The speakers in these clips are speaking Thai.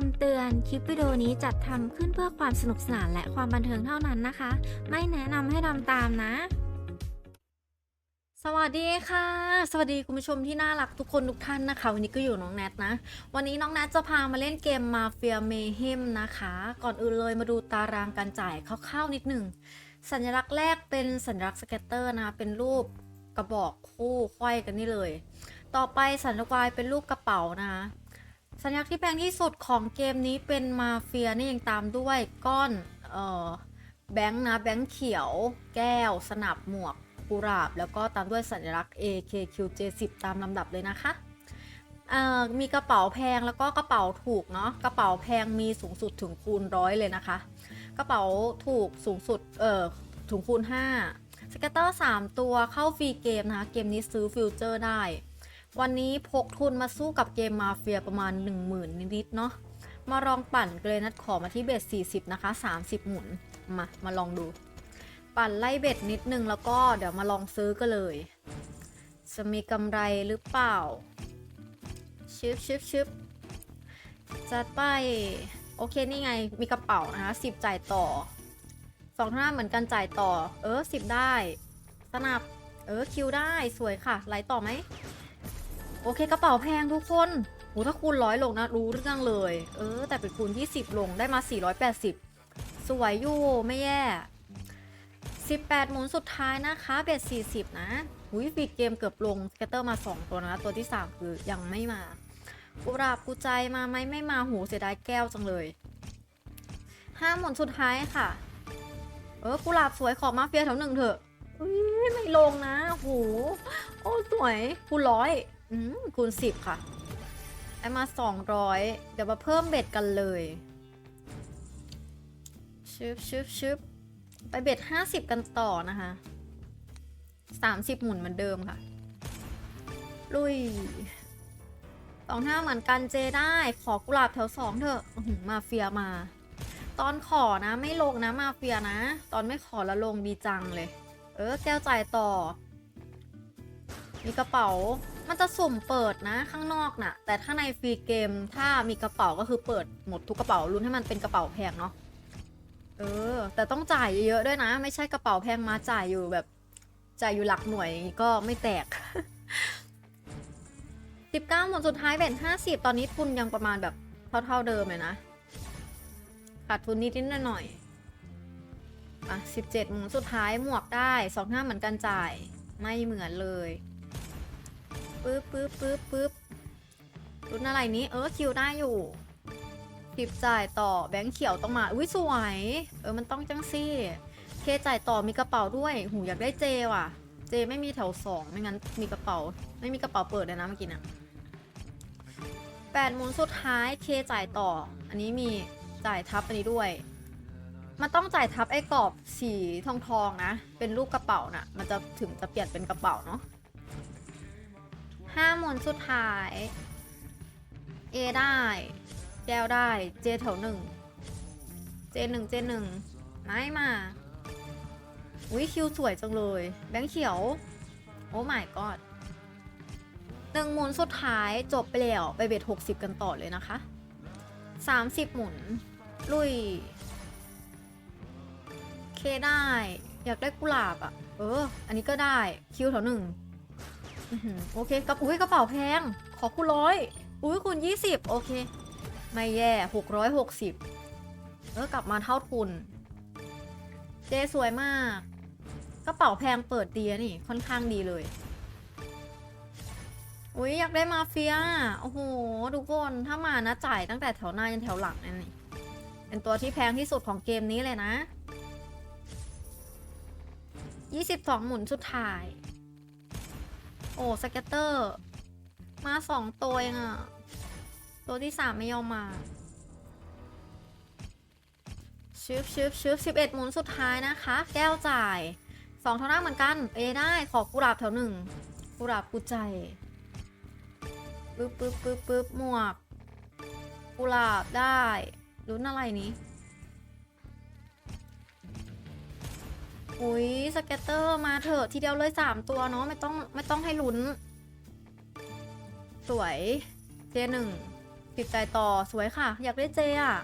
คำเตือน คลิปวิดีโอนี้จัดทำขึ้นเพื่อความสนุกสนานและความบันเทิงเท่านั้นนะคะ ไม่แนะนำให้ทำตามนะ สวัสดีค่ะ สวัสดีคุณผู้ชมที่น่ารักทุกคนทุกท่านนะคะ วันนี้ก็อยู่น้องแนทนะ วันนี้น้องแนทจะพามาเล่นเกมมาเฟียเมเฮมนะคะ ก่อนอื่นเลยมาดูตารางการจ่ายคร่าวๆนิดหนึ่ง สัญลักษณ์แรกเป็นสัญลักษณ์สเก็ตเตอร์นะคะเป็นรูปกระบอกคู่ไขว้กันนี่เลย ต่อไปสัญลักษณ์เป็นรูปกระเป๋านะคะ สัญลักษณ์ที่แพงที่สุดของเกมนี้เป็นมาเฟียนี่ยังตามด้วยก้อนเอ่อแบงค์นะแบงค์เขียว แก้ว สนับหมวกกุหลาบ แล้วก็ตามด้วยสัญลักษณ์ AKQJ10 ตามลำดับเลยนะคะเอ่อมีกระเป๋าแพงแล้วก็กระเป๋าถูกเนาะกระเป๋าแพงมีสูงสุดถึงคูณร้อยเลยนะคะ กระเป๋าถูกสูงสุดเอ่อถึงคูณ5สเก็ตเตอร์3ตัวเข้าฟรีเกมนะคะ เกมนี้ซื้อฟิวเจอร์ได้ วันนี้พกทุนมาสู้กับเกมมาเฟียประมาณ 10,000 นิดๆเนาะ มาลองปั่นเลยนัดขอมาที่เบ็ด40 นะคะ 30 หมุน มา มาลองดู ปั่นไล่เบ็ดนิดนึงแล้วก็เดี๋ยวมาลองซื้อกันเลย จะมีกำไรหรือเปล่า ชึบชึบชึบจัดไป โอเคนี่ไง มีกระเป๋านะคะ10 จ่ายต่อสองท่าเหมือนกันจ่ายต่อ เออ10 ได้ สนับ เออคิวได้สวยค่ะไหลต่อไหม โอเคกระเป๋าแพงทุกคนโหถ้าคูณร้อยลงนะรู้เรื่องเลย เออ แต่เป็นคูณ20 ลงได้มา 480 สวยอยู่ไม่แย่ 18 หมุนสุดท้ายนะคะเบ็ด40 นะหุยปิดเกมเกือบลงสเกตเตอร์มา 2 ตัวนะ ตัวที่ 3 คือยังไม่มากุราบกูใจมาไหมไม่มาหูเสียดายแก้วจังเลย5หมุนสุดท้ายค่ะ เออกุหลาบสวยขอมาเฟียแถวหนึ่งเถอะอุ้ยไม่ลงนะโหโอ้สวยคูณร้อย อืมคูณสิบค่ะได้มา200เดี๋ยวมาเพิ่มเบ็ดกันเลย ชึบชึบชึบไปเบ็ด50กันต่อนะคะ30หมุนเหมือนเดิมค่ะ ลุยสองห้าเหมือนกันเจได้ ขอกุหลาบแถวสองเถอะมาเฟียมา ตอนขอนะไม่ลงนะมาเฟียนะ ตอนไม่ขอแล้วลงดีจังเลย เออ แก้วจ่ายต่อ มีกระเป๋า มันจะสุ่มเปิดนะข้างนอกน่ะ แต่ถ้างในฟรีเกมถ้ามีกระเป๋าก็คือเปิดหมดทุกกระเป๋าลุ้นให้มันเป็นกระเป๋าแพงเนาะเออ แต่ต้องจ่ายเยอะๆด้วยนะ ไม่ใช่กระเป๋าแพงมาจ่ายอยู่แบบจ่ายอยู่หลักหน่วยก็ไม่แตก 19 หมดสุดท้ายแบ่ง50 ตอนนี้ทุนยังประมาณแบบเท่าๆเดิมเลยนะขาดทุนนิดๆหน่อยๆอะ17หมุนสุดท้ายหมวกได้ 25 เหมือนกันจ่ายไม่เหมือนเลย ปึ๊บปึ๊บปึ๊บปึ๊บรุ่นอะไรนี้เออคิวได้อยู่สิบจ่ายต่อแบงค์เขียวต้องมาอุ้ยสวย เออมันต้องจังซี่ เคจ่ายต่อมีกระเป๋าด้วยหูอยากได้เจว่ะ เจไม่มีแถวสองไม่งั้นมีกระเป๋า ไม่มีกระเป๋าเปิดเลยนะเมื่อกี้นะแปดหมุนสุดท้ายเคจ่ายต่อ อันนี้มีจ่ายทับอันนี้ด้วย มันต้องจ่ายทับไอ้กรอบสีทองทองๆนะ เป็นรูปกระเป๋านะ่ะ มันจะถึงจะเปลี่ยนเป็นกระเป๋าเนาะ ห้าหมุนสุดท้าย A ได้แก้วได้ J แถวหนึ่ง J หนึ่ง J หนึ่งไม่มาอุ้ยคิวสวยจังเลย แบงค์เขียว โอ้ my god หนึ่งหมุนสุดท้ายจบไปแล้วไปเบ็ดหกสิบกันต่อเลยนะคะสามสิบหมุน ลุย เคได้ อยากได้กุหลาบอะ่ะ เออ อันนี้ก็ได้คิวแถวหนึ่ง อื้อหือโอเคกระอุ้ยกระเป๋าแพง ขอคูณร้อยอุ้ยคูณยี่สิบโอเค ไม่แย่หกร้อยหกสิบเออกลับมาเท่าทุน เจสวยมาก กระเป๋าแพงเปิดดีอะนี่ค่อนข้างดีเลย อุ้ยอยากได้มาเฟีย โอ้โหทุกคนถ้ามานะจ่ายตั้งแต่แถวหน้ายันแถวหลังนั่นนี่เป็นตัวที่แพงที่สุดของเกมนี้เลยนะ 22 หมุนสุดท้าย โอ้สเก็ตเตอร์ มาสองตัวเองอะตัวที่สามไม่ยอมมาชึบชึบชึบสิบเอ็ดหมุนสุดท้ายนะคะ แก้วจ่ายสองเท่าหน้าเหมือนกัน เอได้ขอกุหลาบแถวหนึ่งกุหลาบกูใจปึ๊บปึ๊บปึ๊บปึ๊บหมวกกุหลาบได้ลุ้นอะไรนี้ อุ้ยสเก็ตเตอร์มาเถอะทีเดียวเลยสามตัวเนาะไม่ต้องไม่ต้องให้ลุ้น สวยเจหนึ่งติดใจต่อสวยค่ะ อยากได้เจอะ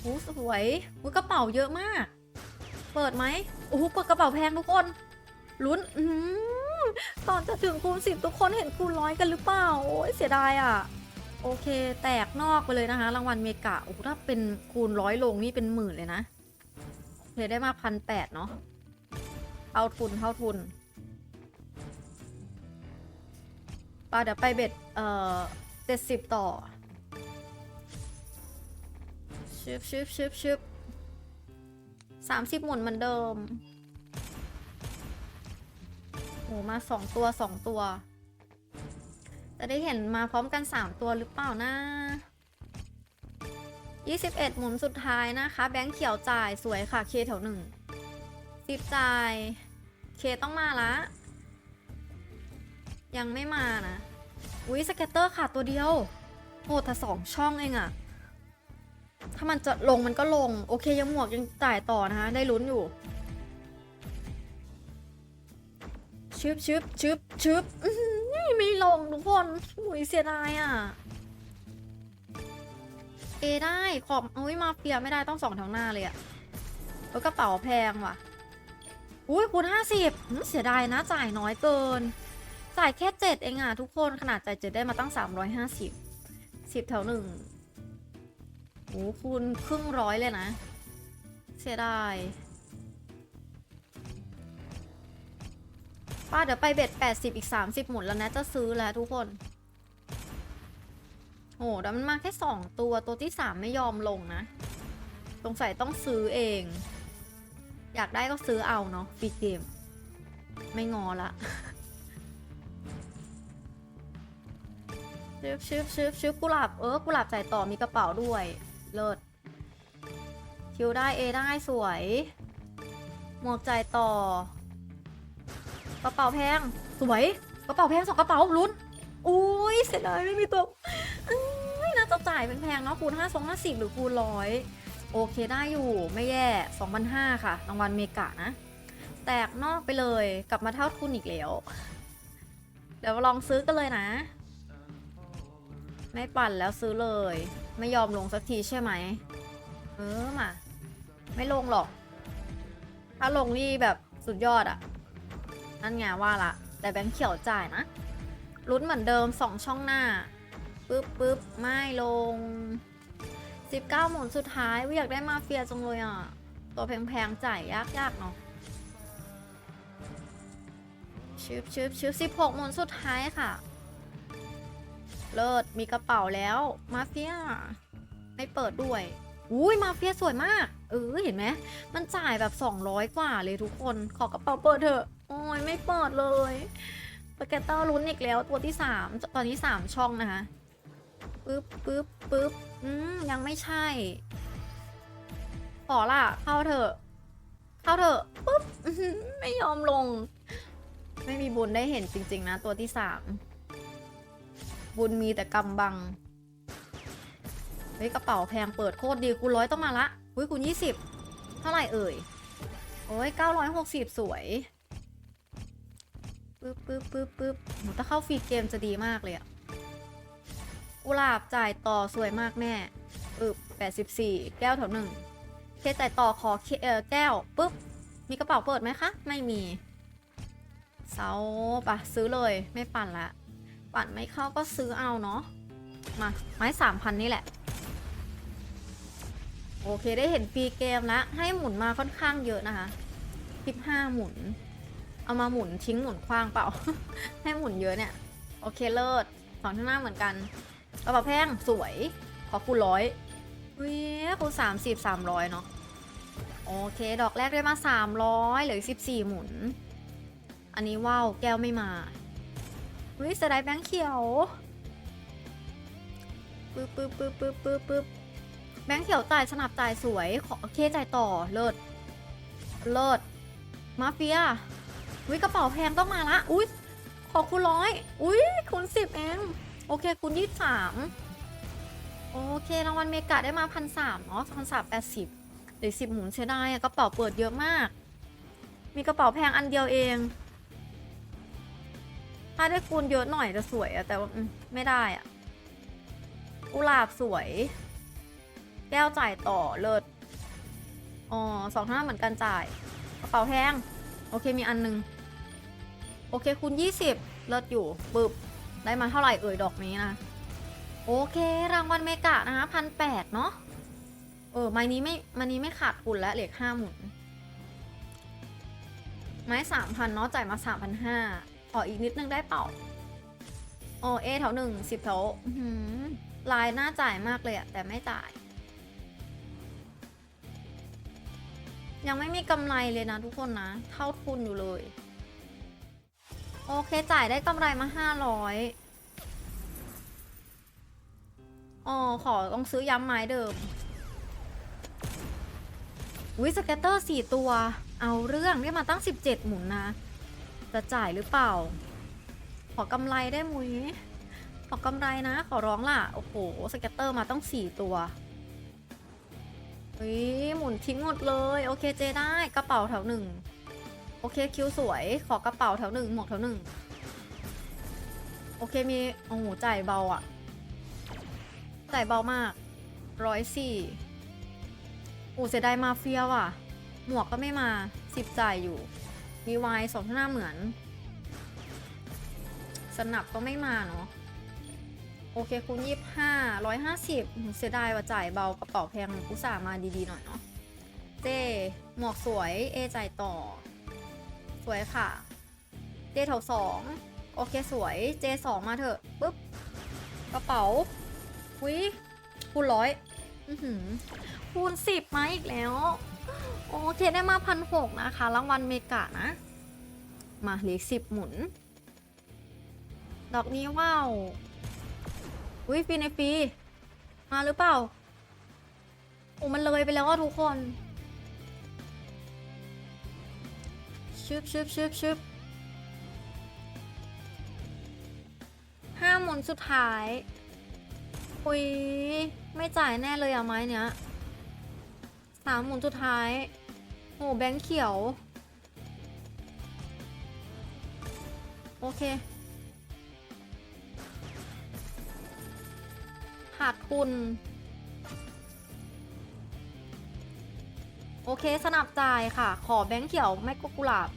โอ้สวยอุ้ยกระเป๋าเยอะมาก เปิดไหมโอ้โหเปิดกระเป๋าแพงทุกคนลุ้นอื้อหือตอนจะถึงคูณสิบทุกคนเห็นคูณร้อยกันหรือเปล่าโอ้ยเสียดายอะ โอเค แตกนอกไปเลยนะคะ รางวัลเมกะโอ้ถ้าเป็นคูณร้อยลงนี่เป็นหมื่นเลยนะโอเคได้มาพันแปดเนาะ เอาทุนเข้าทุนปาเดี๋ยวไปเบ็ด เอ่อเจ็ดสิบต่อชึบชึบชึบชึบสามสิบหมุนเหมือนเดิมโอ้มาสองตัวสองตัว จะได้เห็นมาพร้อมกัน3ตัวหรือเปล่านะ21 หมุนสุดท้ายนะคะ แบงค์เขียวจ่ายสวยค่ะ เคแถวหนึ่ง สิบจ่าย เคต้องมาละ ยังไม่มานะ อุ้ยสเก็ตเตอร์ขาดตัวเดียวโอ้แต่สองช่องเองอะถ้ามันจะลงมันก็ลง โอเคยังหมวกยังจ่ายต่อนะคะ ได้ลุ้นอยู่ชึบชึบชึบชึบอื้อหือไม่ลงทุกคนอุ้ยเสียดายอะ เอได้ขอบอุ้ยมาเฟียไม่ได้ต้องสองแถวหน้าเลยอะแล้วกระเป๋าแพงว่ะ อุ้ยคูณห้าสิบเสียดายนะจ่ายน้อยเกิน จ่ายแค่เจ็ดเองอะทุกคนขนาดจ่ายเจ็ดได้มาตั้งสามร้อยห้าสิบสิบแถวหนึ่งโอ้คูณครึ่งร้อยเลยนะ เสียดายป้าเดี๋ยวไปเบ็ด80อีก30หมุนแล้วนะจะซื้อแล้วทุกคนโหแต่มันมาแค่2ตัวตัวที่3ไม่ยอมลงนะ สงสัยต้องซื้อเอง อยากได้ก็ซื้อเอาเนาะฟรีเกม ไม่งอละชึบชึบชึบชึบกุหลาบเออกุหลาบจ่ายต่อมีกระเป๋าด้วย เลิศคิวได้เอได้สวย หมวกจ่ายต่อ กระเป๋าแพง สวย กระเป๋าแพงสองกระเป๋าลุ้นอุ้ยเสียดายไม่มีตัวน่าจะจ่ายเป็นแพงเนาะคูณห้าสองห้าสิบหรือคูณร้อย โอเคได้อยู่ไม่แย่สองพันห้าค่ะรางวัลเมกะนะ แตกนอกไปเลยกลับมาเท่าทุนอีกแล้ว เดี๋ยวลองซื้อกันเลยนะ ไม่ปั่นแล้วซื้อเลย ไม่ยอมลงสักทีใช่ไหม เออมา ไม่ลงหรอก ถ้าลงนี่แบบสุดยอดอะนั่นไงว่าละ แต่แบงค์เขียวจ่ายนะลุ้นเหมือนเดิม2ช่องหน้าปึ๊บปึ๊บไม่ลง 19หมุนสุดท้ายวิอยากได้มาเฟียจังเลยอะ ตัวแพงๆ จ่ายยากๆเนาะชืบชืบชืบ16หมุนสุดท้ายค่ะ เลิศมีกระเป๋าแล้ว มาเฟีย ไม่เปิดด้วย อุ้ยมาเฟียสวยมาก เออเห็นไหม มันจ่ายแบบ 200 กว่าเลยทุกคน ขอกระเป๋าเปิดเถอะ โอ้ยไม่เปิดเลยสเกตเตอร์ลุ้นอีกแล้วตัวที่ 3 ตอนนี้ 3 ช่องนะคะปึ๊บปึ๊บปึ๊บ อืม ยังไม่ใช่ ขอล่ะ เข้าเถอะ เข้าเถอะปึ๊บ ไม่ยอมลง ไม่มีบุญได้เห็นจริง ๆ นะ ตัวที่3บุญมีแต่กำบัง เฮ้ย กระเป๋าแพงเปิดโคตรดีคูณร้อยต้องมาละอุ้ยคูณยี่สิบเท่าไหร่เอ่ย โอ้ยเก้าร้อยหกสิบสวยปึ๊บปึ๊บปึ๊บปึ๊บถ้าเข้าฟรีเกมจะดีมากเลยอะ กุหลาบจ่ายต่อสวยมากแม่อึบแปดสิบสี่แก้วแถวหนึ่งเคจ่ายต่อขอเคเออแก้วปึ๊บ มีกระเป๋าเปิดไหมคะ ไม่มีเซาปะซื้อเลยไม่ปั่นละ ปั่นไม่เข้าก็ซื้อเอาเนาะ มา ไม้สามพันนี่แหละ โอเคได้เห็นฟรีเกมแล้ว ให้หมุนมาค่อนข้างเยอะนะคะ15หมุน เอามาหมุนทิ้งหมุนคว้างเปล่า ให้หมุนเยอะเนี่ย โอเคเลิศสองข้างหน้าเหมือนกัน กระเป๋าแพงสวย ขอคูณร้อยเฮ้ยคูณสามสิบสามร้อยเนาะโอเค ดอกแรกได้มาสามร้อยเหลือสิบสี่หมุน อันนี้ว้าวแก้วไม่มาเฮ้ยสไลด์แบงค์เขียวปึ๊บปึ๊บปึ๊บปึ๊บปึ๊บปึ๊บแบงค์เขียวจ่ายสนับจ่ายสวยขอเคจ่ายต่อเลิศเลิศมาเฟียอุ้ยกระเป๋าแพงต้องมาละอุ้ยขอคูณร้อยอุ้ยคูณสิบเอง อเคคูณยี่สามโอเครางวัลเมกะได้มาพันสามเนาะพันสามแปดสิบหรือสิบหมุนเสียดายกระเป๋าเปิดเยอะมาก มีกระเป๋าแพงอันเดียวเอง ถ้าได้คูณเยอะหน่อยจะสวยอะแต่ว่าไม่ได้อะกุหลาบสวย แก้วจ่ายต่อเลิศอ๋อสองห้าเหมือนกันจ่าย กระเป๋าแพง โอเคมีอันหนึง โอเคคูณ20เลิศอยู่ ปึ๊บ ได้มาเท่าไหร่เอ่ยดอกนี้นะ โอเค รางวัลเมกะนะคะพันแปดเนาะเออไม้นี้ไม่ไม้นี้ไม่ขาดทุนแล้วเหลือห้าหมุน ไม้สามพันเนาะจ่ายมาสามพันห้าขออีกนิดนึงได้เปล่าโอเอแถวหนึ่งสิบแถวลายน่าจ่ายมากเลยอะแต่ไม่จ่าย ยังไม่มีกำไรเลยนะทุกคนนะ เท่าทุนอยู่เลย โอเคจ่ายได้กำไรมาห้าร้อยอ๋อขอต้องซื้อย้ำไม้เดิมวิสเก็ตเตอร์สี่ตัว เอาเรื่องได้มาตั้ง 17 หมุนนะ จะจ่ายหรือเปล่า ขอกำไรได้มุยขอกำไรนะ ขอร้องล่ะ โอ้โหสเก็ตเตอร์มาต้อง4ตัวเฮ้ยหมุนทิ้งหมดเลย โอเคเจได้กระเป๋าแถวหนึ่ง โอเคคิวสวย ขอกระเป๋าแถวหนึ่งหมวกแถวหนึ่งโอเคมีโอ้โหจ่ายเบาอะจ่ายเบามากร้อยสี่อูเสียดายมาเฟียว่ะ หมวกก็ไม่มาสิบจ่ายอยู่ มีวายสองหน้าเหมือน สนับก็ไม่มาเนาะโอเคคูณยี่ห้าร้อยห้าสิบเสียดายว่าจ่ายเบากระเป๋าแพงอุตส่ามาดีๆหน่อยเนาะเจหมวกสวยเอจ่ายต่อ สวยค่ะ เจแถวสองโอเคสวยเจสองมาเถอะปุ๊บกระเป๋าวิคูณร้อยอือหือคูณสิบมาอีกแล้ว โอเคได้มาพันหกนะคะ รางวัลเมกะนะ มาเหลือสิบหมุน ดอกนี้ว้าวอุ้ยฟีในฟีมาหรือเปล่าโอ้มันเลยไปแล้วอะทุกคน ชึบชึบชึบชึบห้าหมุนสุดท้ายอุ้ยไม่จ่ายแน่เลยอะไม้เนี้ยสามหมุนสุดท้ายโหแบงค์เขียว โอเคขาดทุน โอเคสนับจ่ายค่ะ ขอแบงค์เขียวไม่ก็กุหลาบ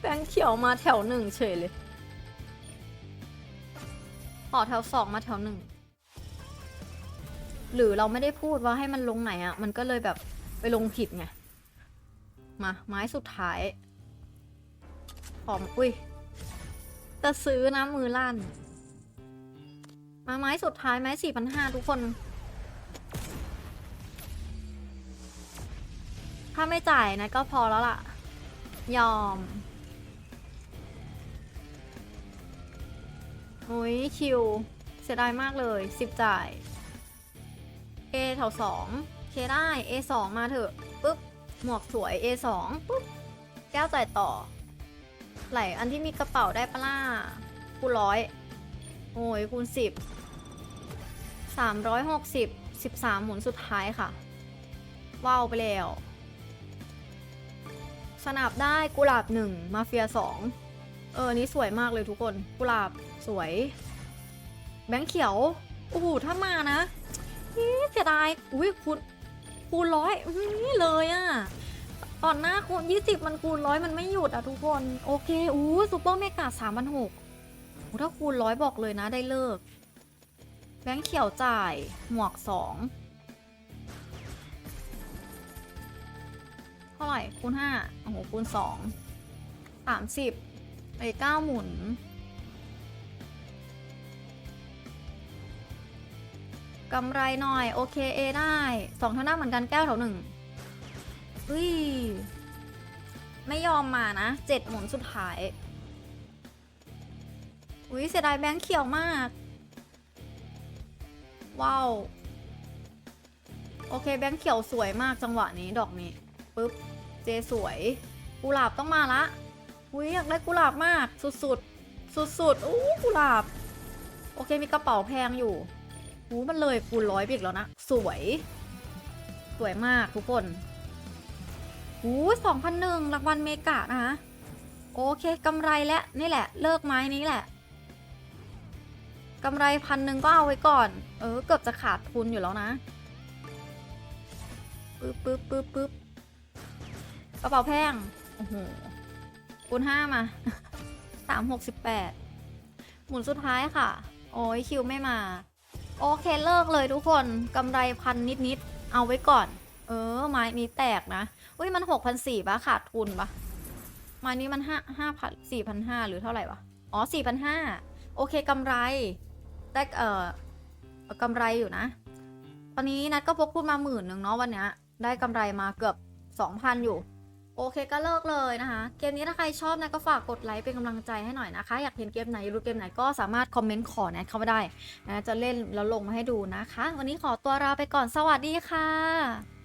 แบงค์เขียวมาแถวหนึ่งเฉยเลย ขอแถวสองมาแถวหนึ่ง หรือเราไม่ได้พูดว่าให้มันลงไหนอะ่ะ มันก็เลยแบบไปลงผิดไง มา ไม้สุดท้าย ขอมอุ้ยจะซื้อนะมือลั่น มาไม้สุดท้ายไม้สี่พันห้าทุกคนาไม่จ่ายนะก็พอแล้วล่ะ ยอมโอ้ยคิว เสียดายมากเลยสิบจ่าย A แถวสองเคได้ A สองมาเถอะปุ๊บหมวกสวย A สองปุ๊บแก้วจ่ายต่อ ไหลอันที่มีกระเป๋าได้ปะล่าคูณร้อยโอ้ยคูณสิบสามร้อยหกสิบสิบสามหมุนสุดท้ายค่ะ ว้าวไปแล้ว สนับได้กุหลาบหนึ่งมาเฟียสองเออนี่สวยมากเลยทุกคน กุหลาบสวย แบงค์เขียวโอ้โหถ้ามานะเสียดายอุ้ยคูณคูณร้อยนี่เลยอะก่อนหน้าคูณยี่สิบมันคูณร้อยมันไม่หยุดอะทุกคน โอเคอู้ซูเปอร์เมกาสามพันหกถ้าคูณร้อยบอกเลยนะได้เลิก แบงค์เขียวจ่ายหมวกสอง ท่าไหร่คูณห้าโอ้โหคูณสองสามสิบไปเก้าหมุนกำไรหน่อย โอเคเอได้สองเท่าหน้าเหมือนกันแก้วแถวหนึ่งอุ้ย ไม่ยอมมานะเจ็ดหมุนสุดท้าย อุ้ยเสียดายแบงค์เขียวมาก ว้าว โอเคแบงค์เขียวสวยมากจังหวะนี้ดอกนี้ ปุ๊บ เจสวย กุหลาบต้องมาละอุ้ยอยากได้กุหลาบมาก สุดๆสุดๆอู้กุหลาบ โอเคมีกระเป๋าแพงอยู่หูมันเลยคูณร้อยไปอีกแล้วนะ สวย สวยมากทุกคนหูสองพันหนึ่งรางวัลเมกะนะคะโอเคกำไรแล้วนี่แหละ เลิกไม้นี้แหละกำไรพันหนึ่งก็เอาไว้ก่อน เออ เกือบจะขาดทุนอยู่แล้วนะปึ๊บปึ๊บปึ๊บปึ๊บ กระเป๋าแพงโอ้โหคูณห้ามาสามหกสิบแปดหมุนสุดท้ายค่ะ โอ้ยคิวไม่มา โอเคเลิกเลยทุกคนกำไรพันนิดๆ เอาไว้ก่อน เออ ไม้นี้แตกนะอุ้ยมันหกพันสี่ปะขาดทุนปะไม้นี้มันห้าห้าพันสี่พันห้าหรือเท่าไหร่วะอ๋อสี่พันห้าโอเคกำไรได้เอ่อเอ่อกำไรอยู่นะ ตอนนี้นัดก็พกพูดมาหมื่นหนึ่งเนาะวันเนี้ยได้กำไรมาเกือบสองพันอยู่ โอเคก็เลิกเลยนะคะ เกมนี้ถ้าใครชอบนะก็ฝากกดไลค์เป็นกำลังใจให้หน่อยนะคะ อยากเห็นเกมไหนรู้เกมไหนก็สามารถคอมเมนต์ขอแนะเข้ามาได้นะจะเล่นแล้วลงมาให้ดูนะคะ วันนี้ขอตัวลาไปก่อนสวัสดีค่ะ